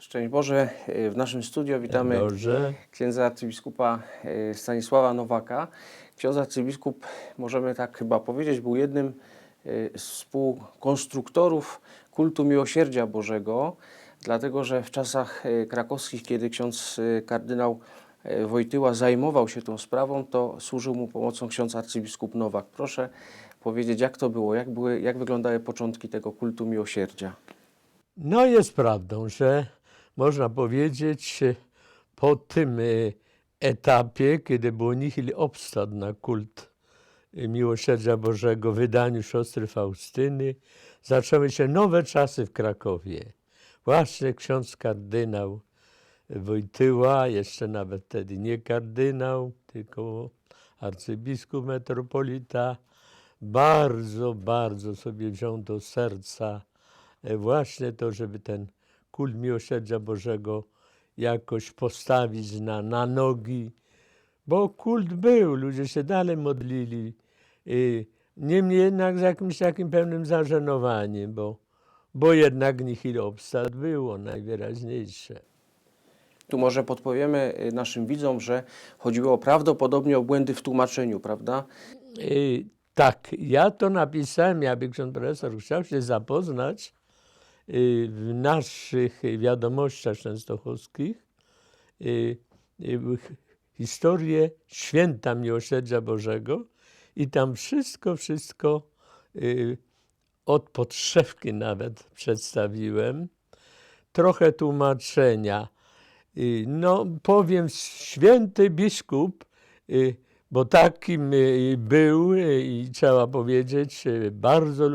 Szczęść Boże, w naszym studio witamy księdza arcybiskupa e, Stanisława Nowaka. Ksiądz arcybiskup, możemy tak chyba powiedzieć, był jednym e, z współkonstruktorów kultu miłosierdzia Bożego, dlatego że w czasach e, krakowskich, kiedy ksiądz e, kardynał e, Wojtyła zajmował się tą sprawą, to służył mu pomocą ksiądz arcybiskup Nowak. Proszę powiedzieć, jak to było, jak, były, jak wyglądały początki tego kultu miłosierdzia? No jest prawdą, że można powiedzieć e, po tym e, etapie, kiedy było nihil obstat na kult e, miłosierdzia Bożego wydaniu siostry Faustyny, zaczęły się nowe czasy w Krakowie. Właśnie ksiądz kardynał Wojtyła, jeszcze nawet wtedy nie kardynał, tylko arcybiskup metropolita, bardzo, bardzo sobie wziął do serca właśnie to, żeby ten kult miłosierdzia Bożego jakoś postawić na, na nogi, bo kult był, ludzie się dalej modlili. I niemniej jednak z jakimś takim pewnym zażenowaniem, bo, bo jednak nihil obstat było najwyraźniejsze. Tu może podpowiemy y, naszym widzom, że chodziło prawdopodobnie o błędy w tłumaczeniu, prawda? Y, tak, ja to napisałem, jakby ksiądz profesor chciał się zapoznać w naszych wiadomościach częstochowskich y, y, historię święta miłosierdzia Bożego i tam wszystko, wszystko y, od podszewki nawet przedstawiłem. Trochę tłumaczenia. Y, No, powiem, święty biskup, y, bo takim y, był y, i trzeba powiedzieć, y, bardzo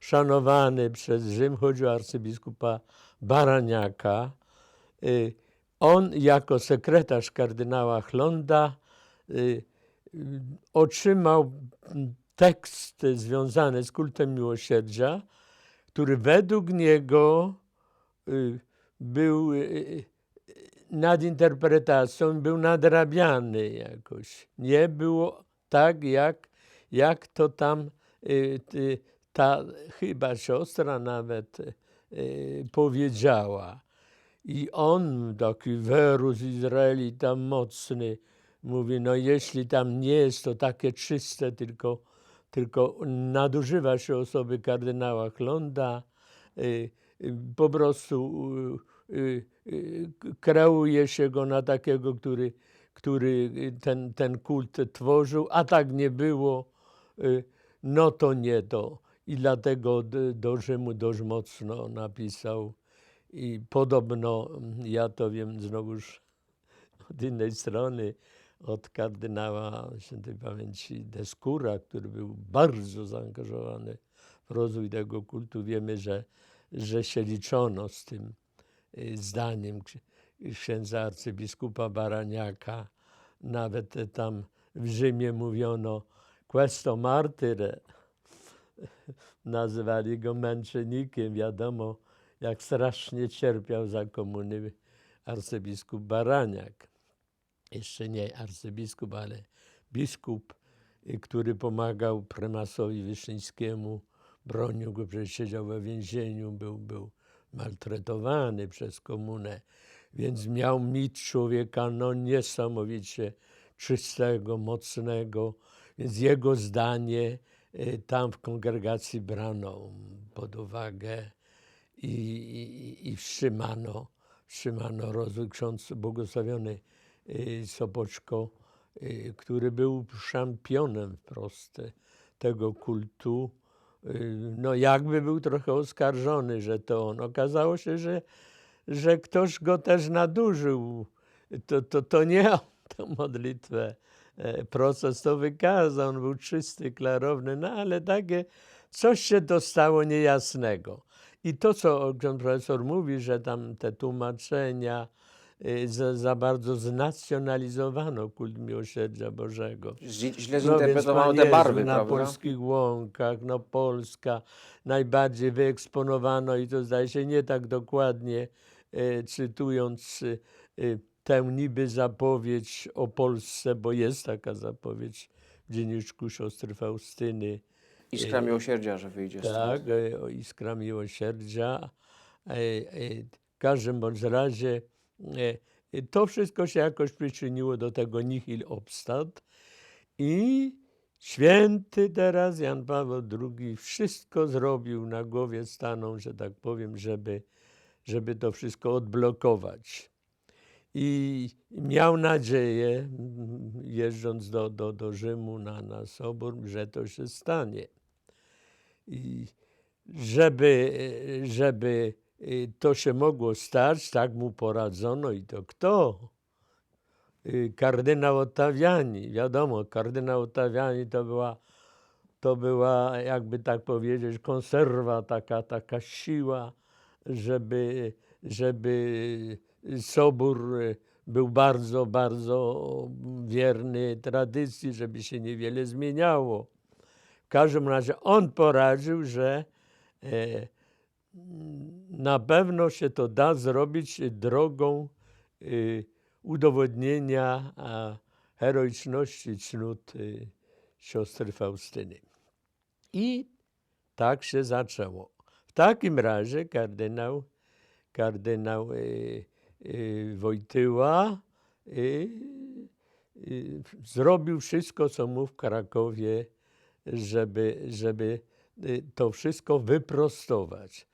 szanowany przez Rzym, chodzi o arcybiskupa Baraniaka. Y, On jako sekretarz kardynała Chlonda y, otrzymał tekst związany z kultem miłosierdzia, który według niego y, był y, nad interpretacją, był nadrabiany jakoś. Nie było tak, jak, jak to tam ta chyba siostra nawet y, powiedziała. I on, taki werus Izraelita mocny, mówi, no jeśli tam nie jest to takie czyste, tylko, tylko nadużywa się osoby kardynała Chlonda, y, po prostu y, y, y, k- kreuje się go na takiego, który, który ten, ten kult tworzył, a tak nie było, no to nie to. I dlatego do Rzymu dość mocno napisał. I podobno, mm, ja to wiem znowuż od innej strony, od kardynała świętej pamięci Deskura, który był bardzo zaangażowany w rozwój tego kultu. Wiemy, że, że się liczono z tym y, zdaniem ksi- księdza arcybiskupa Baraniaka. Nawet tam w Rzymie mówiono questo martyre. Nazywali go męczennikiem. Wiadomo, jak strasznie cierpiał za komuny arcybiskup Baraniak. Jeszcze nie arcybiskup, ale biskup, y, który pomagał prymasowi Wyszyńskiemu, bronił go, przecież siedział we więzieniu, był, był maltretowany przez komunę, więc miał mit człowieka no niesamowicie czystego, mocnego, więc jego zdanie tam w kongregacji brano pod uwagę i, i, i wstrzymano, wstrzymano rozwój. Ksiądz błogosławiony y, Sopoczko, y, który był szampionem wprost te- tego kultu, y, no jakby był trochę oskarżony, że to on. Okazało się, że, że ktoś go też nadużył. To, to, to nie on tę modlitwę. E, Proces to wykazał, on był czysty, klarowny, no ale takie coś się dostało niejasnego. I to, co ksiądz profesor mówi, że tam te tłumaczenia y, za, za bardzo znacjonalizowano kult miłosierdzia Bożego. Źle No zinterpretowano Panie te barwy, Na prawda? polskich łąkach, no Polska najbardziej wyeksponowano i to zdaje się nie tak dokładnie, e, cytując e, tę niby zapowiedź o Polsce, bo jest taka zapowiedź w dzienniczku siostry Faustyny, Iskra miłosierdzia, że wyjdzie stąd. tak, e, o Iskra Miłosierdzia. E, e, każdym bądź razie e, to wszystko się jakoś przyczyniło do tego nihil obstat i święty teraz Jan Paweł II wszystko zrobił, na głowie stanął, że tak powiem, żeby, żeby to wszystko odblokować. I miał nadzieję, jeżdżąc do, do, do Rzymu na, na sobór, że to się stanie. I żeby, żeby y, to się mogło stać, tak mu poradzono i to kto? Y, Kardynał Ottawiani. Wiadomo, kardynał Ottawiani to była, to była, jakby tak powiedzieć, konserwa, taka, taka siła, żeby, żeby Sobór y, był bardzo, bardzo wierny tradycji, żeby się niewiele zmieniało. W każdym razie on poradził, że e, na pewno się to da zrobić drogą y, udowodnienia heroiczności cnót y, siostry Faustyny. I tak się zaczęło. W takim razie kardynał, kardynał y, y, Wojtyła y, y, zrobił wszystko, co mu w Krakowie, żeby, żeby y, to wszystko wyprostować.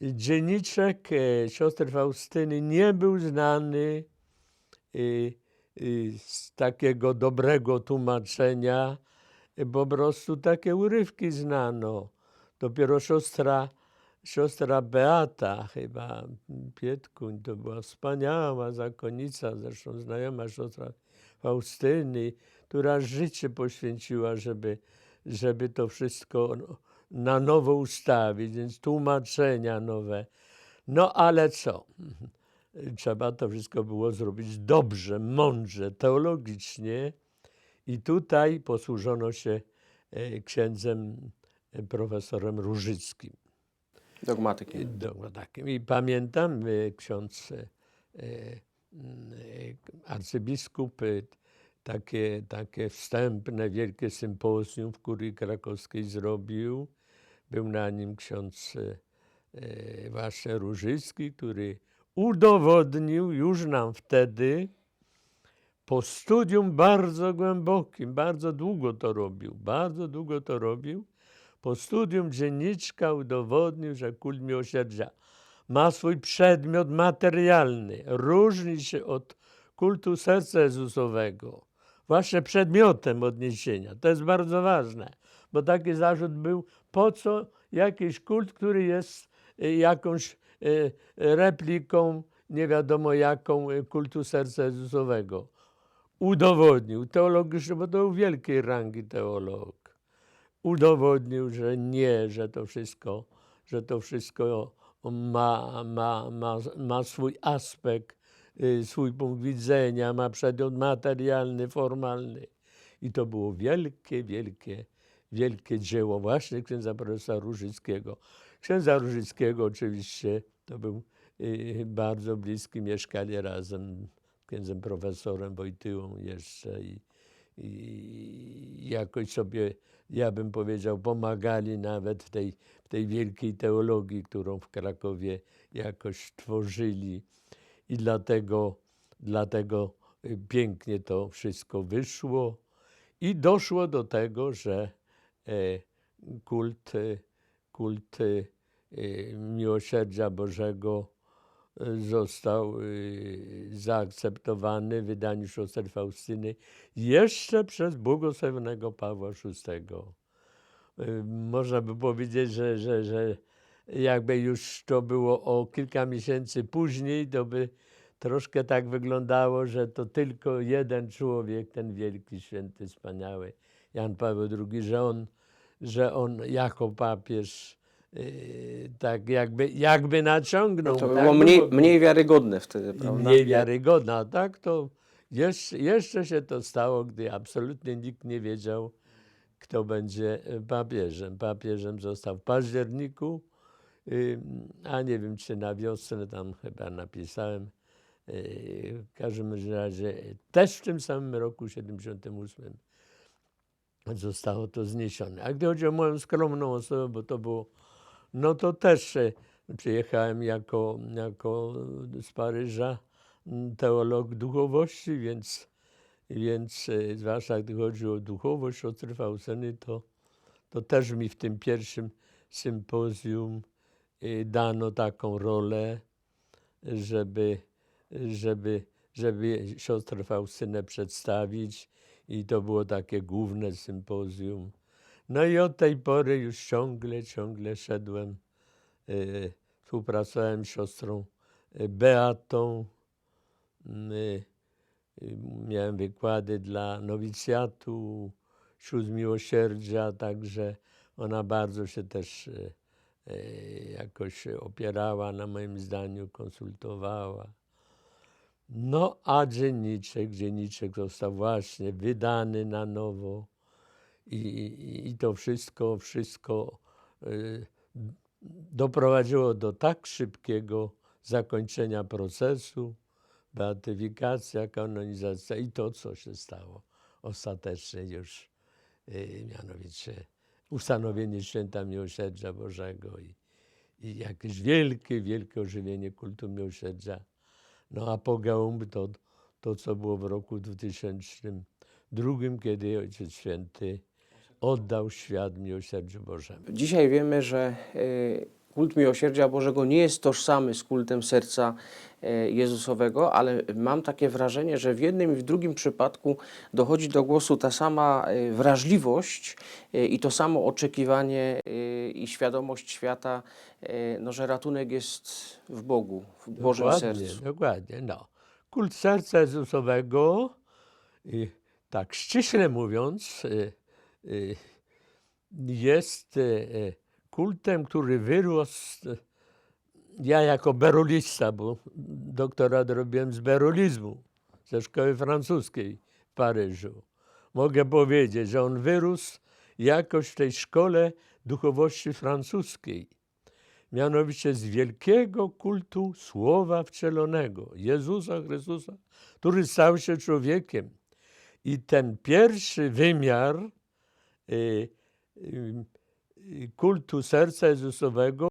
Dzienniczek e, siostry Faustyny nie był znany y, y, z takiego dobrego tłumaczenia, y, po prostu takie urywki znano. Dopiero siostra, siostra Beata, chyba Pietkuń, to była wspaniała zakonnica, zresztą znajoma siostra Faustyny, która życie poświęciła, żeby, żeby to wszystko na nowo ustawić, więc tłumaczenia nowe. No ale co? Trzeba to wszystko było zrobić dobrze, mądrze, teologicznie. I tutaj posłużono się e, księdzem e, profesorem Różyckim. Dogmatykiem. Do, takim. I pamiętam, e, ksiądz e, arcybiskup takie, takie wstępne, wielkie sympozjum w kurii krakowskiej zrobił. Był na nim ksiądz właśnie Różycki, który udowodnił już nam wtedy, po studium bardzo głębokim, bardzo długo to robił, bardzo długo to robił, po studium dzienniczka udowodnił, że kult miłosierdzia ma swój przedmiot materialny, różni się od kultu serca Jezusowego, właśnie przedmiotem odniesienia. To jest bardzo ważne, bo taki zarzut był, po co jakiś kult, który jest y, jakąś y, repliką, nie wiadomo jaką, y, kultu serca Jezusowego. Udowodnił teologicznie, bo to był wielkiej rangi teolog udowodnił, że nie, że to wszystko, że to wszystko ma, ma, ma, ma swój aspekt, y, swój punkt widzenia, ma przedmiot materialny, formalny. I to było wielkie, wielkie, wielkie dzieło właśnie księdza profesora Różyckiego. Księdza Różyckiego oczywiście to był y, bardzo bliski, mieszkali razem z księdzem profesorem Wojtyłą jeszcze i, i jakoś sobie, ja bym powiedział, pomagali nawet w tej, w tej wielkiej teologii, którą w Krakowie jakoś tworzyli. I dlatego, dlatego y, pięknie to wszystko wyszło. I doszło do tego, że e, kult, kult e, miłosierdzia Bożego został y, zaakceptowany w wydaniu siostry Faustyny jeszcze przez błogosławionego Pawła VI. Y, Można by powiedzieć, że, że, że jakby już to było o kilka miesięcy później, to by troszkę tak wyglądało, że to tylko jeden człowiek, ten wielki, święty, wspaniały Jan Paweł II, że on, że on jako papież tak jakby, jakby naciągnął. To tak było mniej, było- mniej wiarygodne wtedy, prawda? mniej wiarygodna. A tak to jeszcze, jeszcze się to stało, gdy absolutnie nikt nie wiedział, kto będzie e, papieżem. Papieżem został w październiku, ym, a nie wiem, czy na wiosnę tam chyba napisałem. Yy, W każdym razie też w tym samym roku, 78, zostało to zniesione. A gdy chodzi o moją skromną osobę, bo to było, no to też e, Przyjechałem jako, jako z Paryża teolog duchowości, więc, więc e, zwłaszcza gdy chodzi o duchowość, o Tryfausyny, to, to też mi w tym pierwszym sympozjum e, dano taką rolę, żeby, żeby, żeby siostrę Faustynę przedstawić i to było takie główne sympozjum. No i od tej pory już ciągle, ciągle szedłem, e, współpracowałem z siostrą e, Beatą, m, e, miałem wykłady dla nowicjatu, Sióstr Miłosierdzia, także ona bardzo się też jakoś opierała na moim zdaniu, konsultowała. No a dzienniczek, dzienniczek został właśnie wydany na nowo i, i, to wszystko, wszystko y, doprowadziło do tak szybkiego zakończenia procesu, beatyfikacja, kanonizacja i to, co się stało ostatecznie już, y, mianowicie ustanowienie święta Miłosierdzia Bożego i, i jakieś wielkie, wielkie ożywienie kultu miłosierdzia. No apogeum to, to, co było w roku 2002, kiedy Ojciec Święty oddał świat miłosierdziu Bożemu. Dzisiaj wiemy, że e, kult miłosierdzia Bożego nie jest tożsamy z kultem serca e, Jezusowego, ale mam takie wrażenie, że w jednym i w drugim przypadku dochodzi do głosu ta sama e, wrażliwość i to samo oczekiwanie i świadomość świata, no, że ratunek jest w Bogu, w Bożym dokładnie, sercu. Dokładnie, no. Kult serca Jezusowego, y, tak ściśle mówiąc, jest y, y, kultem, który wyrósł. y, Ja jako berolista, bo doktorat robiłem z berolizmu, ze szkoły francuskiej w Paryżu. Mogę powiedzieć, że on wyrósł jakoś w tej szkole duchowości francuskiej mianowicie z wielkiego kultu Słowa Wcielonego, Jezusa Chrystusa, który stał się człowiekiem. I ten pierwszy wymiar y, y, y, kultu serca Jezusowego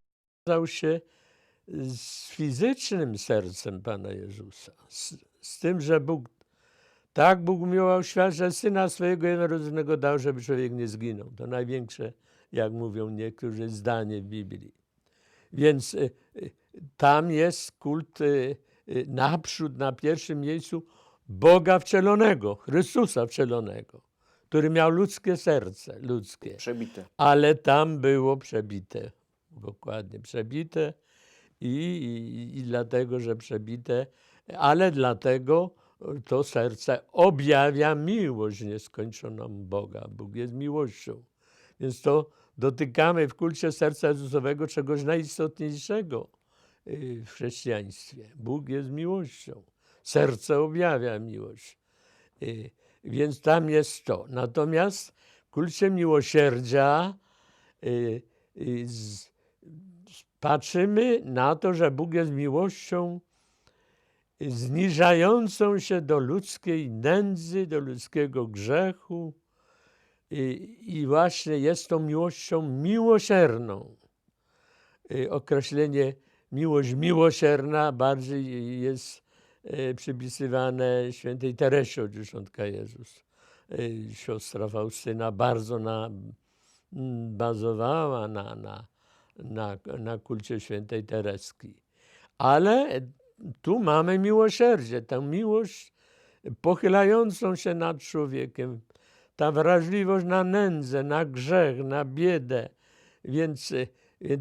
wiązał się z fizycznym sercem Pana Jezusa. Z, z tym, że Bóg, tak Bóg miłował świat, że Syna swojego jednorodzonego dał, żeby człowiek nie zginął. To największe, jak mówią niektórzy, zdanie w Biblii. Więc y, y, tam jest kult y, y, naprzód, na pierwszym miejscu Boga wcielonego, Chrystusa wcielonego, który miał ludzkie serce, ludzkie, Przebite. ale tam było przebite, dokładnie przebite i, i, i dlatego, że przebite, ale dlatego to serce objawia miłość nieskończoną Boga. Bóg jest miłością. Więc to dotykamy w kulcie serca Jezusowego czegoś najistotniejszego y, w chrześcijaństwie. Bóg jest miłością. Serce objawia miłość. Y, Więc tam jest to. Natomiast w kulcie miłosierdzia y, y, z- patrzymy na to, że Bóg jest miłością zniżającą się do ludzkiej nędzy, do ludzkiego grzechu. I, I właśnie jest tą miłością miłosierną. Y, Określenie miłość miłosierna bardziej jest y, przypisywane świętej Teresie od Dziesiątka Jezus. Y, Siostra Faustyna bardzo na, bazowała na, na, na, na kulcie świętej Tereski. Ale tu mamy miłosierdzie, tę miłość pochylającą się nad człowiekiem, ta wrażliwość na nędzę, na grzech, na biedę. Więc y,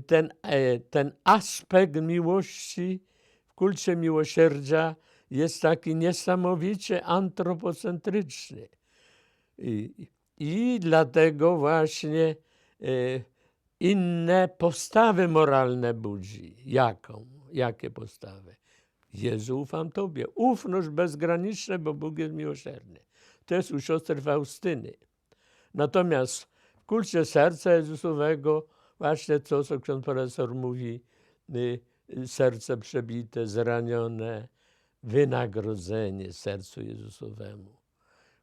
ten, e, ten aspekt miłości w kulcie miłosierdzia jest taki niesamowicie antropocentryczny. I, i dlatego właśnie e, inne postawy moralne budzi. Jaką? Jakie postawy? Jezu, ufam Tobie. Ufność bezgraniczna, bo Bóg jest miłosierny. To jest u siostry Faustyny. Natomiast w kulcie serca Jezusowego właśnie to, co ksiądz profesor mówi, y, serce przebite, zranione, wynagrodzenie sercu Jezusowemu.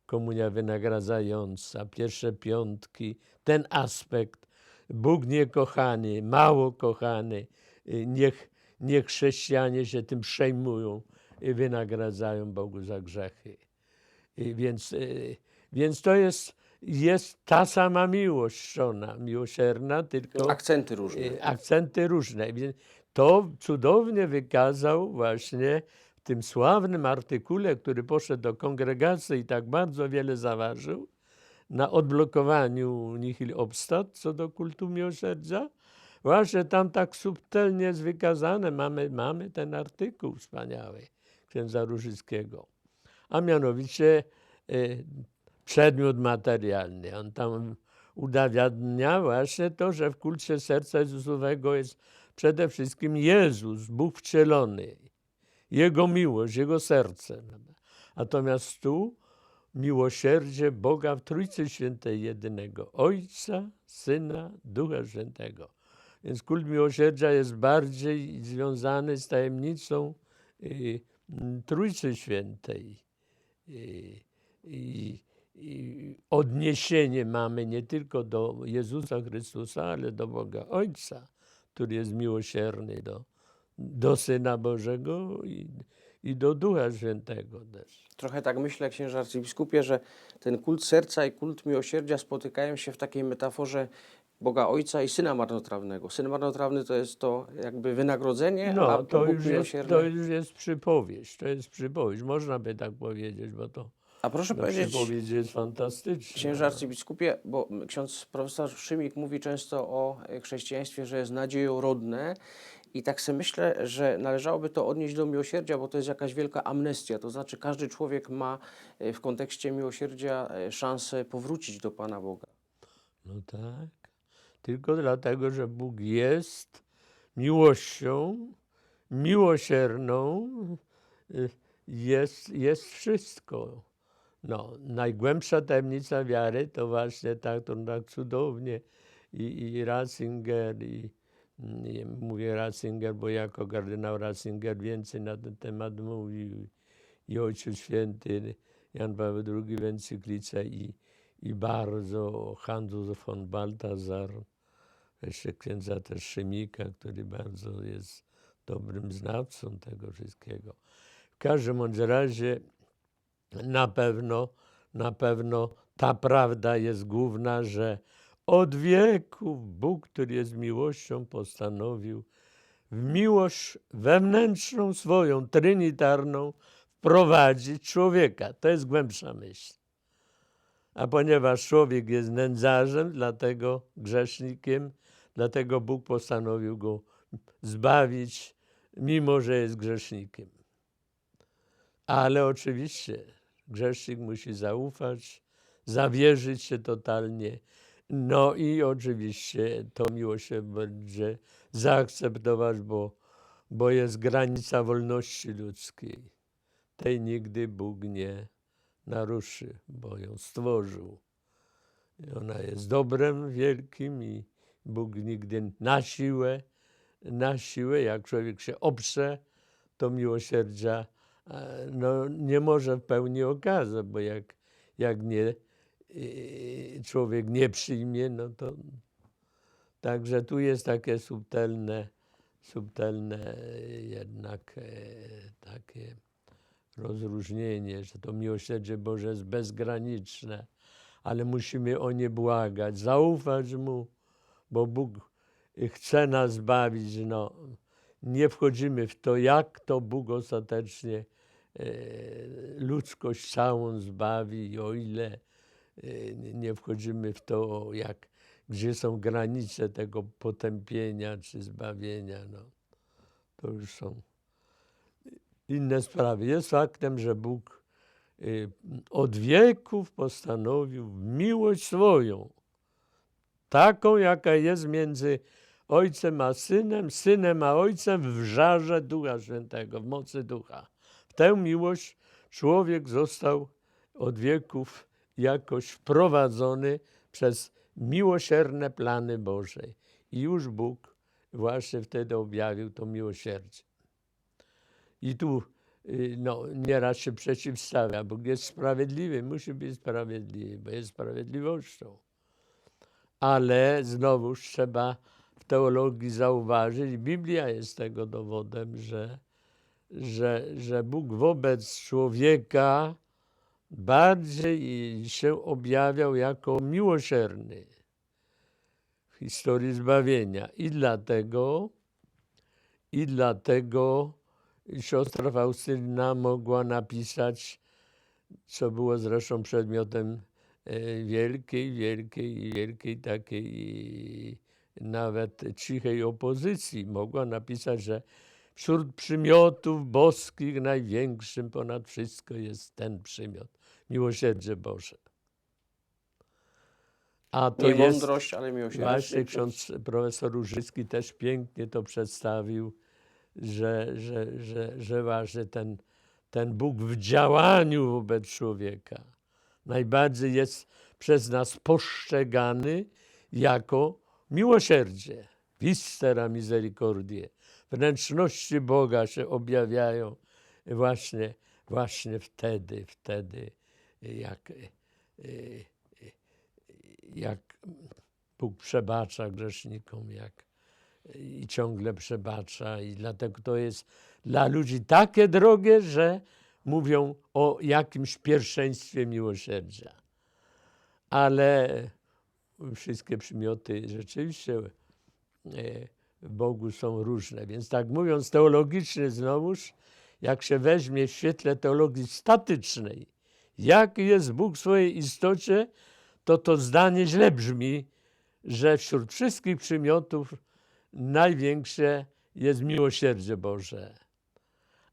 Komunia wynagradzająca, pierwsze piątki, ten aspekt, Bóg niekochany, mało kochany, y, niech, niech chrześcijanie się tym przejmują i wynagradzają Bogu za grzechy. I Więc, y, więc to jest, jest ta sama miłość ona, miłosierna, tylko Akcenty różne. y, akcenty różne. Więc to cudownie wykazał właśnie w tym sławnym artykule, który poszedł do kongregacji i tak bardzo wiele zaważył na odblokowaniu nihil obstat co do kultu miłosierdzia. Właśnie tam tak subtelnie jest wykazane. Mamy, mamy ten artykuł wspaniały księdza Różyckiego. A mianowicie y, przedmiot materialny. On tam udowadnia właśnie to, że w kulcie serca Jezusowego jest przede wszystkim Jezus, Bóg wcielony, Jego miłość, Jego serce. Natomiast tu miłosierdzie Boga w Trójcy Świętej jedynego, Ojca, Syna, Ducha Świętego. Więc kult miłosierdzia jest bardziej związany z tajemnicą y, Trójcy Świętej. Y, I, i odniesienie mamy nie tylko do Jezusa Chrystusa, ale do Boga Ojca, który jest miłosierny do, do Syna Bożego i, i do Ducha Świętego też. Trochę tak myślę, księże arcybiskupie, że ten kult serca i kult miłosierdzia spotykają się w takiej metaforze Boga Ojca i Syna Marnotrawnego. Syn Marnotrawny to jest to jakby wynagrodzenie, a No, to Bóg już, jest, to już jest przypowieść, to jest przypowieść, można by tak powiedzieć, bo to A proszę no, powiedzieć, przypowieść jest fantastyczna. księże arcybiskupie, bo ksiądz profesor Szymik mówi często o chrześcijaństwie, że jest nadzieją rodne i tak sobie myślę, że należałoby to odnieść do miłosierdzia, bo to jest jakaś wielka amnestia, to znaczy każdy człowiek ma e, w kontekście miłosierdzia e, szansę powrócić do Pana Boga. No tak. Tylko dlatego, że Bóg jest miłością, miłosierną, y, jest, jest wszystko. No, najgłębsza tajemnica wiary to właśnie tak, to tak cudownie i, i Ratzinger, i mówię Ratzinger, bo jako kardynał Ratzinger więcej na ten temat mówił i Ojciec Święty Jan Paweł II w encyklice i, i bardzo Hans von Balthasar, jeszcze księdza też Szymika, który bardzo jest dobrym znawcą tego wszystkiego. W każdym razie na pewno, na pewno ta prawda jest główna, że od wieków Bóg, który jest miłością, postanowił w miłość wewnętrzną swoją, trinitarną, wprowadzić człowieka. To jest głębsza myśl. A ponieważ człowiek jest nędzarzem, dlatego grzesznikiem, dlatego Bóg postanowił go zbawić, mimo że jest grzesznikiem. Ale oczywiście grzesznik musi zaufać, zawierzyć się totalnie. No i oczywiście to miłosierdzie będzie zaakceptować, bo, bo jest granica wolności ludzkiej. Tej nigdy Bóg nie naruszy, bo ją stworzył. I ona jest dobrem wielkim i Bóg nigdy na siłę, na siłę, jak człowiek się oprze, to miłosierdzia e, no, nie może w pełni okazać, bo jak, jak nie, człowiek nie przyjmie, no to także tu jest takie subtelne, subtelne jednak e, takie rozróżnienie, że to miłosierdzie Boże jest bezgraniczne, ale musimy o nie błagać, zaufać Mu, bo Bóg chce nas zbawić. No, nie wchodzimy w to, jak to Bóg ostatecznie e, ludzkość całą zbawi, o ile nie wchodzimy w to, jak, gdzie są granice tego potępienia czy zbawienia. No, to już są inne sprawy. Jest faktem, że Bóg y, od wieków postanowił miłość swoją, taką jaka jest między Ojcem a Synem, Synem a Ojcem w żarze Ducha Świętego, w mocy Ducha. W tę miłość człowiek został od wieków jakoś wprowadzony przez miłosierne plany Boże. I już Bóg właśnie wtedy objawił to miłosierdzie. I tu y, no, nieraz się przeciwstawia. Bóg jest sprawiedliwy, musi być sprawiedliwy, bo jest sprawiedliwością. Ale znowuż trzeba w teologii zauważyć, Biblia jest tego dowodem, że, że, że Bóg wobec człowieka bardziej się objawiał jako miłosierny w historii zbawienia. I dlatego, i dlatego siostra Faustyna mogła napisać, co było zresztą przedmiotem e, wielkiej, wielkiej, wielkiej takiej nawet cichej opozycji. Mogła napisać, że wśród przymiotów boskich największym ponad wszystko jest ten przymiot, miłosierdzie Boże. A to Nie jest mądrość, ale miłosierdzie. właśnie ksiądz profesor Różycki też pięknie to przedstawił, że, że, że, że właśnie ten, ten Bóg w działaniu wobec człowieka najbardziej jest przez nas postrzegany jako miłosierdzie. Vistera misericordie. Wnętrzności Boga się objawiają właśnie, właśnie wtedy, wtedy, jak, y, jak Bóg przebacza grzesznikom, jak i ciągle przebacza i dlatego to jest dla ludzi takie drogie, że mówią o jakimś pierwszeństwie miłosierdzia. Ale wszystkie przymioty rzeczywiście e, w Bogu są różne. Więc tak mówiąc teologicznie znowuż, jak się weźmie w świetle teologii statycznej, jaki jest Bóg w swojej istocie, to to zdanie źle brzmi, że wśród wszystkich przymiotów największe jest miłosierdzie Boże.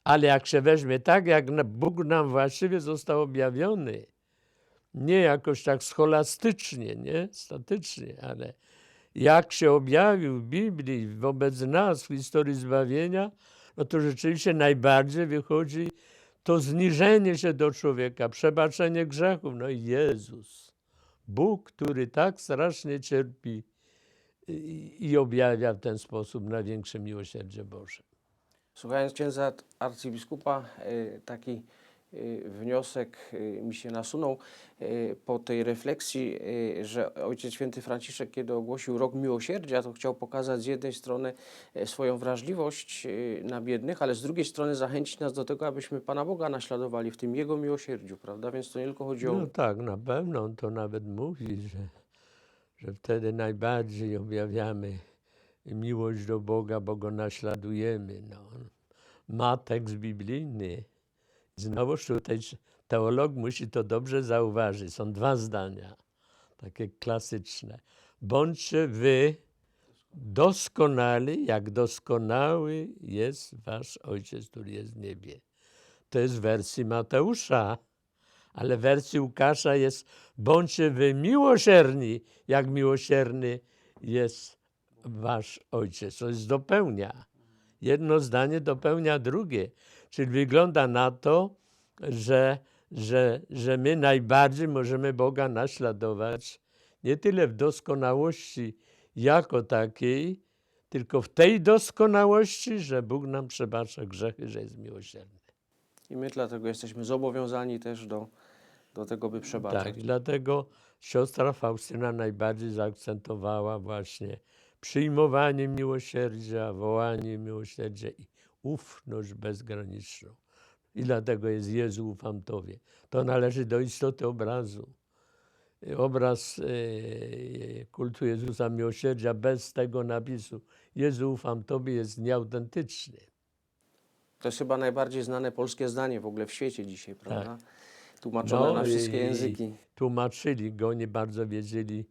Ale jak się weźmie tak, jak Bóg nam właściwie został objawiony, nie jakoś tak scholastycznie, nie statycznie, ale jak się objawił w Biblii wobec nas w historii zbawienia, no to rzeczywiście najbardziej wychodzi to zniżenie się do człowieka, przebaczenie grzechów. No i Jezus, Bóg, który tak strasznie cierpi i, objawia w ten sposób największe miłosierdzie Boże. Słuchając księdza arcybiskupa, y, taki wniosek y, mi się nasunął y, po tej refleksji, y, że Ojciec Święty Franciszek, kiedy ogłosił Rok Miłosierdzia, to chciał pokazać z jednej strony y, swoją wrażliwość y, na biednych, ale z drugiej strony zachęcić nas do tego, abyśmy Pana Boga naśladowali w tym Jego miłosierdziu, prawda? Więc to nie tylko chodzi o... No tak, na pewno on to nawet mówi, że, że wtedy najbardziej objawiamy miłość do Boga, bo Go naśladujemy. No. Ma tekst biblijny. Znowuż tutaj teolog musi to dobrze zauważyć. Są dwa zdania, takie klasyczne. Bądźcie wy doskonali, jak doskonały jest wasz Ojciec, który jest w niebie. To jest w wersji Mateusza. Ale w wersji Łukasza jest bądźcie wy miłosierni, jak miłosierny jest wasz ojciec. To jest dopełnia. Jedno zdanie dopełnia drugie. Czyli wygląda na to, że, że, że my najbardziej możemy Boga naśladować nie tyle w doskonałości jako takiej, tylko w tej doskonałości, że Bóg nam przebacza grzechy, że jest miłosierny. I my dlatego jesteśmy zobowiązani też do, do tego, by przebaczać. Tak, dlatego siostra Faustyna najbardziej zaakcentowała właśnie przyjmowanie miłosierdzia, wołanie miłosierdzia i ufność bezgraniczną. I dlatego jest Jezu ufam Tobie. To należy do istoty obrazu. Obraz e, kultu Jezusa miłosierdzia bez tego napisu Jezu ufam Tobie jest nieautentyczny. To jest chyba najbardziej znane polskie zdanie w ogóle w świecie dzisiaj, prawda? Tłumaczone No na wszystkie języki. tłumaczyli go, nie bardzo wiedzieli,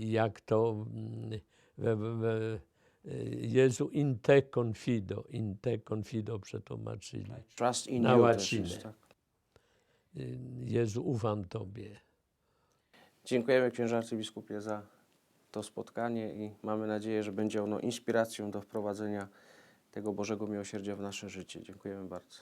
jak to mm, we, we, Jezu in te confido, in te confido przetłumaczyli. Trust in Na you też łacinę. jest, tak. Y, Jezu, ufam Tobie. Dziękujemy księże arcybiskupie za to spotkanie i mamy nadzieję, że będzie ono inspiracją do wprowadzenia tego Bożego Miłosierdzia w nasze życie. Dziękujemy bardzo.